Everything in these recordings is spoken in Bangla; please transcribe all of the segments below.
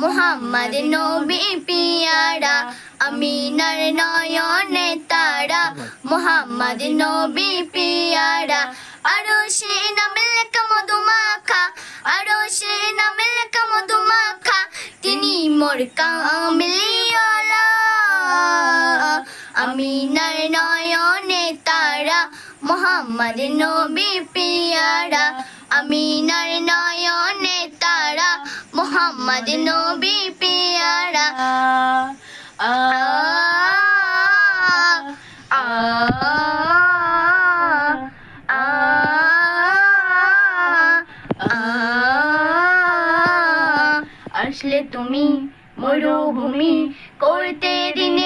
মোহাম্মদ নবী পিয়ারা, আমিনার নয়নে তারা, মোহাম্মদ নবী পিয়ারা। আরও সে নামেল মধুমাখা, আরও সে নামেল মধুমাখা, তিনি মোর কামলিওয়ালা আমিনার নয়নে তারা মোহাম্মদ নবী পিয়ারা, আমিনার নয়নে তারা, মোহাম্মদ নবী পিয়ারা। আ আ আসলে তুমি মরুভূমি করতে দিনের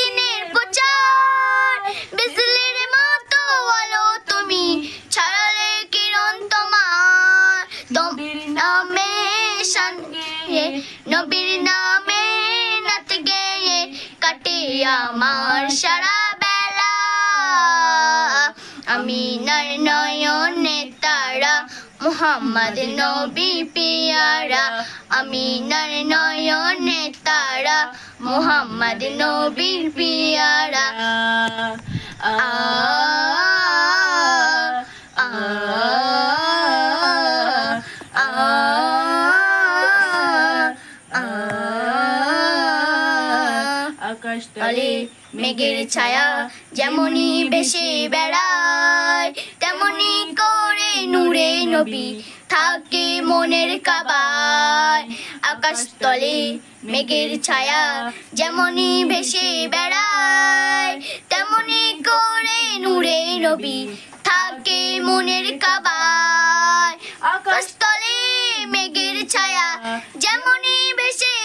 গেয়ে নবীর নামে নাত গেয়ে কাটে আমার সারা বেলা। আমি নর নয়নে তারা, মোহাম্মদ নবী পিয়ারা। আমি নর নয়নে তারা, মোহাম্মদ নবী পিয়ারা। আ আকাশ তলে মেঘের ছায়া যেমনই বেশি বেড়ায় তেমনি করে নূরে নবী থাকে মনের কাবায়। আকাশ তলে মেঘের ছায়া যেমনই ভেসে বেড়ায় তেমনি করে নূরে নবী থাকে মনের কাবায়। আকাশ তলে মেঘের ছায়া যেমনই ভেসে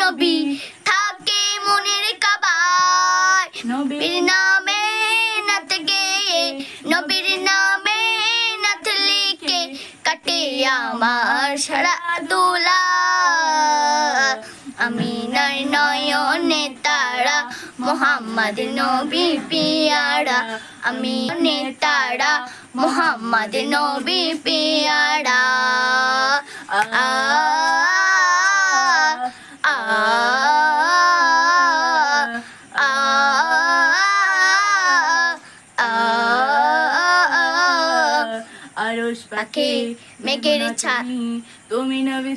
নবী থাকে মনের কাবায়। নবীর নামে নাত গেয়ে নবীর নামে নাত লিখে কাটে আমার সারা দোলা। আমি নয় নয়নে তারা মোহাম্মদ নবী পিয়ারা। আমি নে তারা মোহাম্মদ নবী পিয়ারা। আরশ পাখি মেঘের ছা তুমি নবী